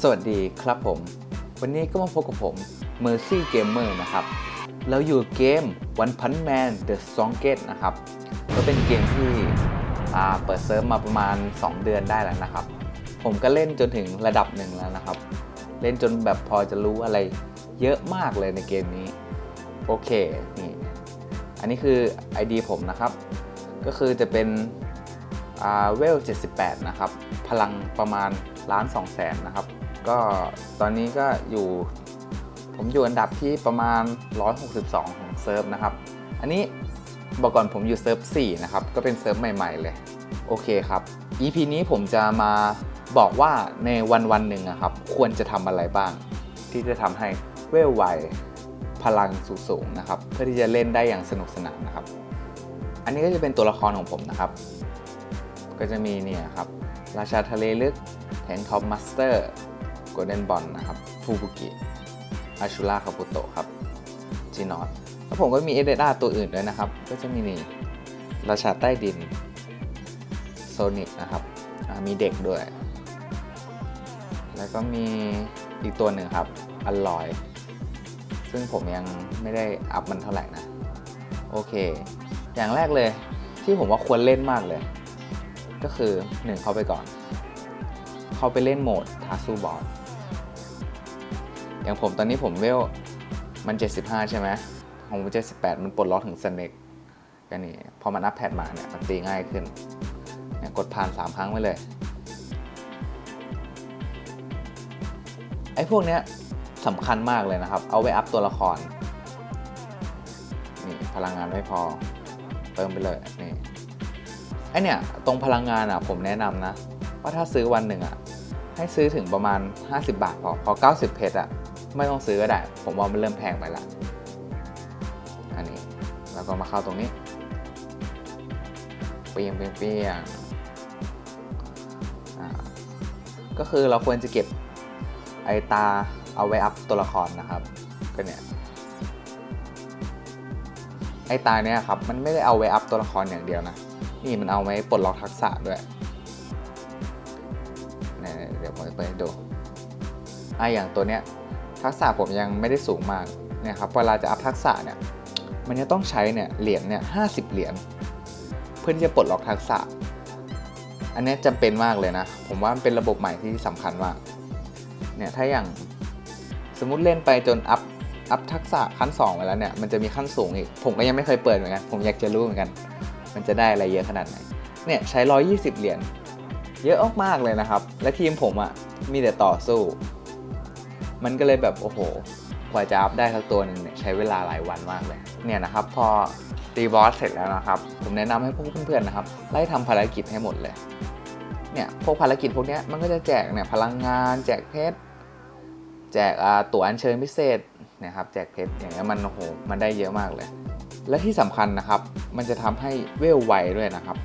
สวัสดีครับผม วันนี้ก็มาพบกับผม Mercy Gamer นะครับแล้วอยู่เกม One Punch Man The Strongest นะครับ ก็เป็นเกมที่เปิดเซิร์ฟมาประมาณ 2 เดือนได้แล้วนะครับ ผมก็เล่นจนถึงระดับหนึ่งแล้วนะครับ เล่นจนแบบพอจะรู้อะไรเยอะมากเลยในเกมนี้ โอเค นี่ อันนี้คือ ID ผมนะครับ ก็คือจะเป็นเวล 78 นะครับ พลังประมาณ ล้าน2แสนนะครับ ก็ตอนนี้ก็อยู่ผมอยู่อันดับที่ประมาณ 162 ของเซิร์ฟนะครับ อันนี้บอกก่อนผมอยู่เซิร์ฟ4นะครับ ก็เป็นเซิร์ฟใหม่ ๆ เลย โอเคครับ EP นี้ผมจะมาบอกว่าในวันวันหนึ่งอะครับ ควรจะทำอะไรบ้าง ที่จะทำให้เวลไวพลังสูงๆนะครับ เพื่อที่จะเล่นได้อย่างสนุกสนานนะครับ อันนี้ก็จะเป็นตัวละครของผมนะครับ ก็จะมีเนี่ยครับ ราชาทะเลลึก แทงท็อปมาสเตอร์โกลเด้นบอลนะครับฟูบุกิอาชูราคาปุโตะครับจีนอตแล้วผมก็มีเอเดด้าตัวอื่นด้วยนะครับ ก็จะมีนี่ราชาใต้ดินโซนิกนะครับมีเด็กด้วย แล้วก็มีอีกตัวหนึ่งครับอัลลอย ซึ่งผมยังไม่ได้อัพมันเท่าไหร่นะ โอเค อย่างแรกเลยที่ผมว่าควรเล่นมากเลย ก็คือ 1 เข้าไปก่อน เขาไปเล่นโหมดทาซูบอร์ดอย่างผมตอนนี้ผมเวลมัน 75 ใช่ไหมของผม78 มันปลดล็อกถึงสเน็กกันนี่พอมันอัพแพดมาเนี่ยมันตีง่ายขึ้นเนี่ยกดผ่าน 3 ครั้งไปเลย ไอ้พวกเนี้ยสำคัญมากเลยนะครับ เอาไว้อัพตัวละคร นี่พลังงานไม่พอ เติมไปเลย นี่ไอเนี่ยตรงพลังงานอะผมแนะนำนะ ว่าถ้าซื้อวันหนึ่งอะ ให้ซื้อถึงประมาณ 50 บาทพอพอ 90 เพชรอะไม่ต้องซื้อก็ได้ ผมว่ามันเริ่มแพงไปละ อันนี้แล้วก็มาเข้าตรงนี้ เปียงเปียงเปียงอ่าก็คือเราควรจะเก็บไอตาเอาไว้อัพตัวละครนะครับ ก็เนี่ยไอตาเนี่ยครับ มันไม่ได้เอาไว้อัพตัวละครอย่างเดียวนะ นี่มันเอาไว้ปลดล็อกทักษะด้วยเผมจะเปิดให้ดูอะอย่างตัวเนี้ยทักษะผมยังไม่ได้สูงมากนี่ยครับเวลาจะอัพทักษะเนี่ยมันจะต้องใช้เนี่ยเหรียญเนี่ยห้าสิบเหรียญเพื่อที่จะปลดล็อกทักษะ อันนี้ยจำเป็นมากเลยนะ ผมว่ามันเป็นระบบใหม่ที่สำคัญมากเนี่ยถ้าอย่างสมมุติเล่นไปจนอัพอัพทักษะขั้น2ไปแล้วเนี่ยมันจะมีขั้นสูงอีก ผมก็ยังไม่เคยเปิดเหมือนกัน ผมอยากจะรู้เหมือนกัน มันจะได้อะไรเยอะขนาดไหนเนี่ยใช้ 120 เหรียญ เยอะมากๆเลยนะครับ และทีมผมอะ่ะมีแต่ต่อสู้ มันก็เลยแบบโอ้โหกว่าจะอัพได้สักตัวหนึ่งเนี่ยใช้เวลาหลายวันมากเลย เนี่ยนะครับพอตีบอสเสร็จแล้วนะครับ ผมแนะนำให้พวกเพื่อนๆนะครับไล่ทำภารกิจให้หมดเลย เนี่ยพวกภารกิจพวกนี้มันก็จะแจกเนี่ยพลังงาน แจกเพชรแจกอ่าตั๋วอัญเชิญพิเศษนะครับแจกเพชรอย่างเงี้ยมันโอ้โหมันได้เยอะมากเลย และที่สำคัญนะครับ มันจะทำให้เวลไวด้วยนะครับ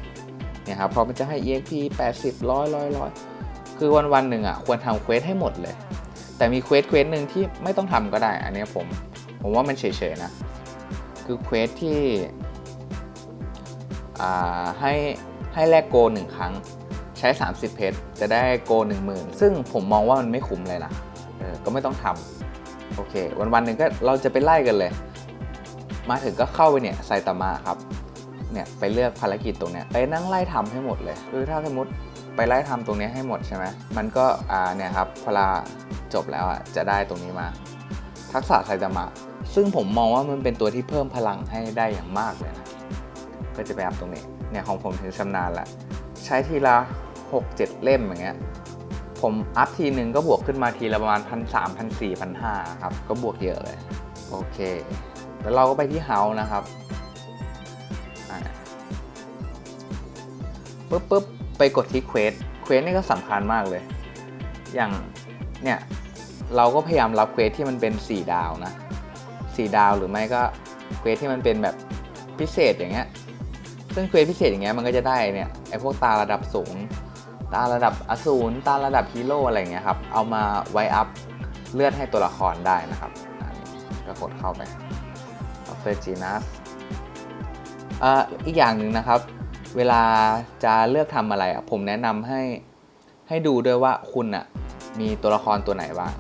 เนี่ยครับเพราะมันจะให้ EXP 80 100 100 100 คือวันวันหนึ่งอะควรทำเควสให้หมดเลย แต่มีเควสเควสหนึ่งที่ไม่ต้องทำก็ได้ อันนี้ผมผมว่ามันเฉยๆนะ คือเควสที่ให้ให้แลกโกหนึ่งครั้งใช้ 30 เพชรจะได้โก10,000 ซึ่งผมมองว่ามันไม่คุ้มเลยนะเออก็ไม่ต้องทำโอเค วันวันหนึ่งก็เราจะไปไล่กันเลย มาถึงก็เข้าไปเนี่ยไซตามะครับ เนี่ยไปเลือกภารกิจตรงเนี้ยไปนั่งไล่ทำให้หมดเลยคือถ้าสมมติไปไล่ทำตรงนี้ให้หมดใช่ไหมมันก็อ่าเนี่ยครับพอลาจบแล้วอะจะได้ตรงนี้มา ทักษะไซตามะซึ่งผมมองว่ามันเป็นตัวที่เพิ่มพลังให้ได้อย่างมากเลยนะก็จะไปอัพตรงนี้เนี่ยของผมถึงชำนาญละใช้ทีละ 6 7 เล่มอย่างเงี้ยผมอัพทีหนึ่งก็บวกขึ้นมาทีละประมาณพันสามพันสี่พันห้าครับ ก็บวกเยอะเลย โอเค แล้วเราก็ไปที่เฮาส์นะครับ ปุ๊บปุ๊บไปกดที่เควสเควสนี่ก็สำคัญมากเลย อย่างเนี่ยเราก็พยายามรับเควสที่มันเป็น 4 ดาวนะ 4 ดาวหรือไม่ก็เควสที่มันเป็นแบบพิเศษอย่างเงี้ย ซึ่งเควสพิเศษอย่างเงี้ยมันก็จะได้เนี่ยไอพวกตาระดับสูง ตาระดับอสูรตาระดับฮีโร่อะไรเงี้ยครับ เอามาไว้อัพเลือดให้ตัวละครได้นะครับก็กดเข้าไปดรจีนัสอีกอย่างหนึ่งนะครับ เวลาจะเลือกทำอะไรอะผมแนะนำให้ให้ดูด้วยว่าคุณอะมีตัวละครตัวไหนบ้าง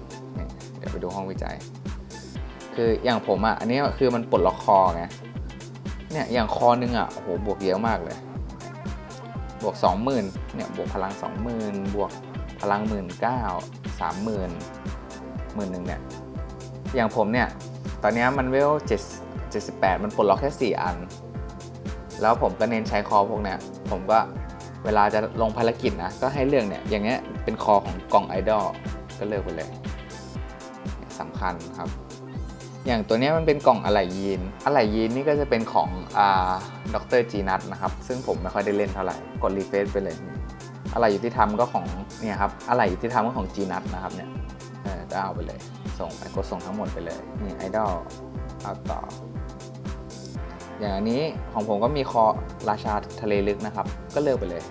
เดี๋ยวไปดูห้องวิจัย คืออย่างผมอะอันนี้คือมันปลดล็อกคอไงเนี่ยอย่างคอนึงอะโหบวกเยอะมากเลย บวก 20,000เนี่ยบวกพลัง 20,000 บวกพลัง 19,000 30,000 10,000หนึ่งเนี่ยอย่างผมเนี่ยตอนนี้มันเวล7 78 มันปลดล็อกแค่ 4 อัน แล้วผมก็เน้นใช้คอพวกเนี้ยผมก็เวลาจะลงภารกิจนะก็ให้เลือกเนี่ยอย่างเงี้ยเป็นคอของกล่องไอดอลก็เลือกไปเลยสำคัญครับ อย่างตัวนี้มันเป็นกล่องอะไหล่ยีนอะไหล่ยีนนี่ก็จะเป็นของอ่าดรจีนัทนะครับ ซึ่งผมไม่ค่อยได้เล่นเท่าไหร่กดรีเฟซไปเลยอะไหล่อยู่ที่ทำก็ของเนี่ยครับอะไหล่อยู่ที่ทำก็ของจีนัทนะครับเนี่ยเออก็เอาไปเลย ส่งไปกดส่งทั้งหมดไปเลยนี่ไอดอลเอาต่อ อย่างอันนี้ของผมก็มีคอราชาทะเลลึกนะครับ ก็เลือกไปเลย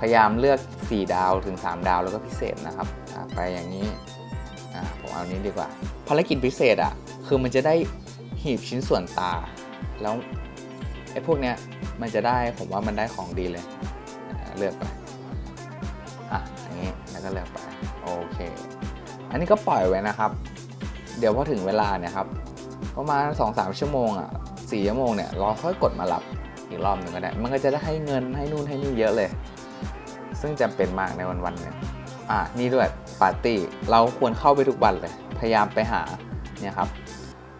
พยายามเลือก 4 ดาวถึง 3 ดาวแล้วก็พิเศษนะครับ ไปอย่างนี้ผมเอานี้ดีกว่า ภารกิจพิเศษอะ คือมันจะได้หีบชิ้นส่วนตา แล้วไอ้พวกเนี้ยมันจะได้ผมว่ามันได้ของดีเลย เลือกไปอะอย่างนี้แล้วก็เลือกไปโอเค อันนี้ก็ปล่อยไว้นะครับ เดี๋ยวพอถึงเวลาเนี่ยครับ ประมาณ2-3ชั่วโมงอะสี่ชั่วโมงเนี่ยเราค่อยกดมารับอีกรอบหนึ่งก็ได้ มันก็จะได้ให้เงินให้นู่นให้นี่เยอะเลย ซึ่งจำเป็นมากในวันๆเนี่ยอะนี่ด้วยปาร์ตี้เราควรเข้าไปทุกวันเลย พยายามไปหาเนี่ยครับ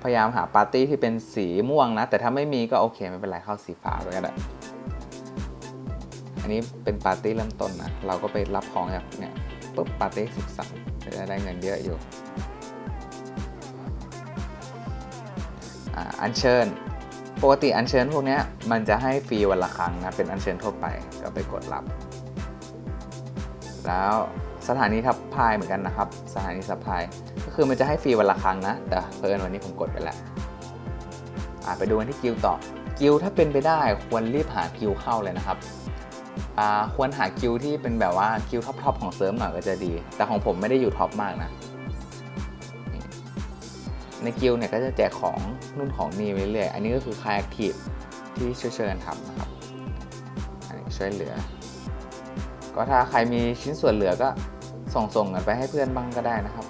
พยายามหาปาร์ตี้ที่เป็นสีม่วงนะ แต่ถ้าไม่มีก็โอเคไม่เป็นไรเข้าสีฟ้าไปก็ได้อันนี้เป็นปาร์ตี้เริ่มต้นนะเราก็ไปรับของจากเนี่ยปุ๊บปาร์ตี้สุขสันต์จะได้เงินเยอะอยู่ อัญเชิญ ปกติอัญเชิญพวกนี้มันจะให้ฟรีวันละครั้งนะ เป็นอัญเชิญทั่วไปก็ไปกดรับ แล้วสถานีทับพายเหมือนกันนะครับ สถานีทับพายก็คือมันจะให้ฟรีวันละครั้งนะ แต่เพลินวันนี้ผมกดไปแล้วไปดูกันที่กิลต่อกิลถ้าเป็นไปได้ควรรีบหากิลเข้าเลยนะครับควรหากิลที่เป็นแบบว่ากิลท็อปๆของเซิร์ฟหน่อยก็จะดี แต่ของผมไม่ได้อยู่ท็อปมากนะ ในกิลด์เนี่ยก็จะแจกของนู่นของนี่ไปเรื่อยอันนี้ก็คือคลายแอคทีฟที่ช่วยๆกันทำนะครับ อันนี้ช่วยเหลือ ก็ถ้าใครมีชิ้นส่วนเหลือก็ส่งส่งกันไปให้เพื่อนบ้างก็ได้นะครับ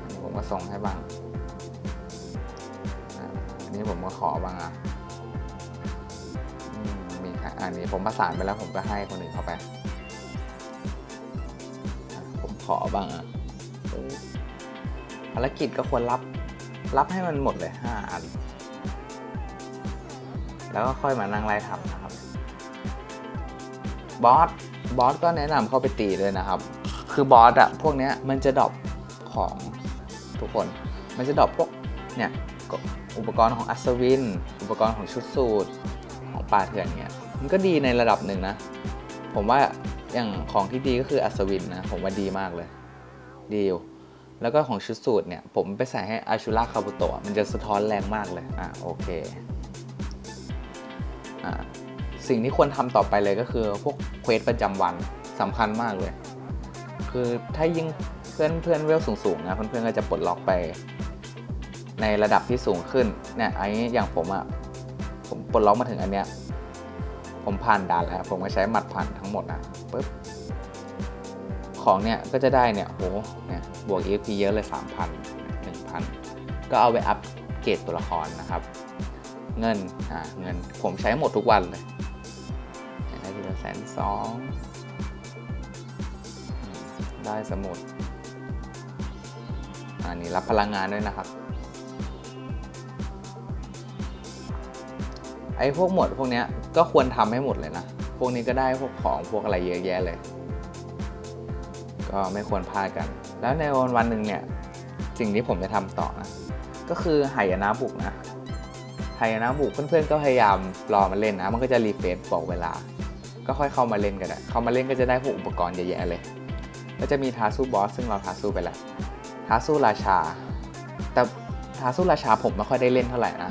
อันนี้ผมก็ส่งให้บ้าง อันนี้ผมก็ขอบ้างอะอืมมีใครอันนี้ผมประสานไปแล้วผมก็ให้คนอื่นเข้าไป ผมขอบ้างอะภารกิจก็ควรรับ รับให้มันหมดเลย 5 อัน แล้วก็ค่อยมานั่งไล่ทำนะครับ บอส บอสก็แนะนำเข้าไปตีด้วยนะครับ คือบอสอะพวกเนี้ยมันจะดรอปของทุกคน มันจะดรอปพวกเนี่ยอุปกรณ์ของอัศวิน อุปกรณ์ของชุดสูตรของป่าเถื่อนเนี่ยมันก็ดีในระดับหนึ่งนะ ผมว่าอย่างของที่ดีก็คืออัศวินนะ ผมว่าดีมากเลย ดีอยู่ แล้วก็ของชุดสูตรเนี่ย ผมไปใส่ให้อาชูราคาบุโตะมันจะสะท้อนแรงมากเลย อะโอเค อ่าสิ่งที่ควรทำต่อไปเลยก็คือพวกเควสประจำวันสำคัญมากเลย คือถ้ายิ่งเพื่อนเพื่อนเวลสูงๆนะเพื่อนๆก็จะปลดล็อกไป ในระดับที่สูงขึ้นเนี่ยไอ้อย่างผมอะ่ะผมปลดล็อกมาถึงอันเนี้ยผมผ่านด่านแล้ว ผมก็ใช้หมัดผ่านทั้งหมดนะปึ๊บ ของเนี่ยก็จะได้เนี่ยโหเนี่ยบวก EXP เยอะเลย 3,000 1,000 ก็เอาไปอัพเกรดตัวละครนะครับ เงินอ่าเงินผมใช้หมดทุกวันเลยได้ทีละแสนสองได้สมุดอันนี้รับพลังงานด้วยนะครับ ไอ้พวกหมวดพวกเนี้ยก็ควรทำให้หมดเลยนะ พวกนี้ก็ได้พวกของพวกอะไรเยอะแยะเลย ก็ไม่ควรพลาดกัน แล้วในวันวันหนึ่งเนี่ยสิ่งที่ผมจะทำต่อนะก็คือไหยนะบุกนะไฮนะบุกเพื่อนๆก็พยายามรอมาเล่นนะ มันก็จะรีเฟรชบอกเวลา ก็ค่อยเข้ามาเล่นกันได้เข้ามาเล่นก็จะได้พวกอุปกรณ์เยอะแยะเลย ก็จะมีท้าสู้บอสซึ่งเราท้าสู้ไปแล้วท้าสู้ราชา แต่ท้าสู้ราชาผมไม่ค่อยได้เล่นเท่าไหร่นะ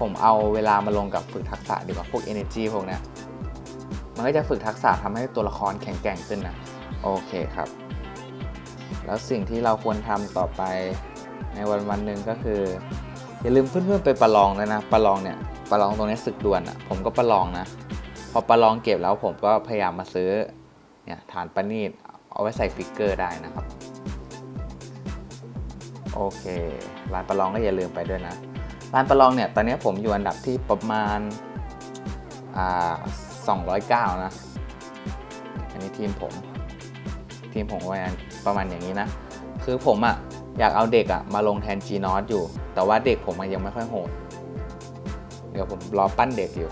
ผมเอาเวลามาลงกับฝึกทักษะดีกว่าพวก energy พวกเนี้ยมันก็จะฝึกทักษะทำให้ตัวละครแข็งแกร่งขึ้นนะ โอเคครับ แล้วสิ่งที่เราควรทำต่อไปในวันวันหนึ่งก็คือ อย่าลืมเพื่อนๆไปประลองเลยนะประลองเนี่ยประลองตรงนี้ศึกด่วลอะผมก็ประลองนะ พอประลองเก็บแล้วผมก็พยายามมาซื้อเนี่ยฐานประณีตเอาไว้ใส่ฟิกเกอร์ได้นะครับ โอเคร้านประลองก็อย่าลืมไปด้วยนะร้านประลองเนี่ยตอนนี้ผมอยู่อันดับที่ประมาณอ่า209 นะ อันนี้ทีมผม ทีมผมประมาณประมาณอย่างนี้นะ คือผมอะอยากเอาเด็กอะมาลงแทน G n o t อยู่ แต่ว่าเด็กผมยังไม่ค่อยโหด เดี๋ยวผมรอปั้นเด็กอยู่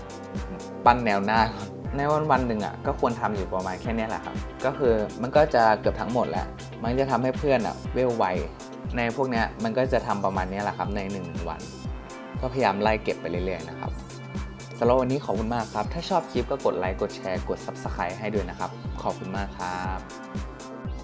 ปั้นแนวหน้า ในวันวันหนึ่งอะก็ควรทำอยู่ประมาณแค่นี้แหละครับ ก็คือมันก็จะเกือบทั้งหมดแหละ มันจะทำให้เพื่อนอะเวลไว ในพวกเนี้ยมันก็จะทำประมาณนี้แหละครับในหนึ่งวัน ก็พยายามไล่เก็บไปเรื่อยๆนะครับสำหรับวันนี้ขอบคุณมากครับ ถ้าชอบคลิปก็กดไลค์ กดแชร์ กด Subscribe ให้ด้วยนะครับ ขอบคุณมากครับ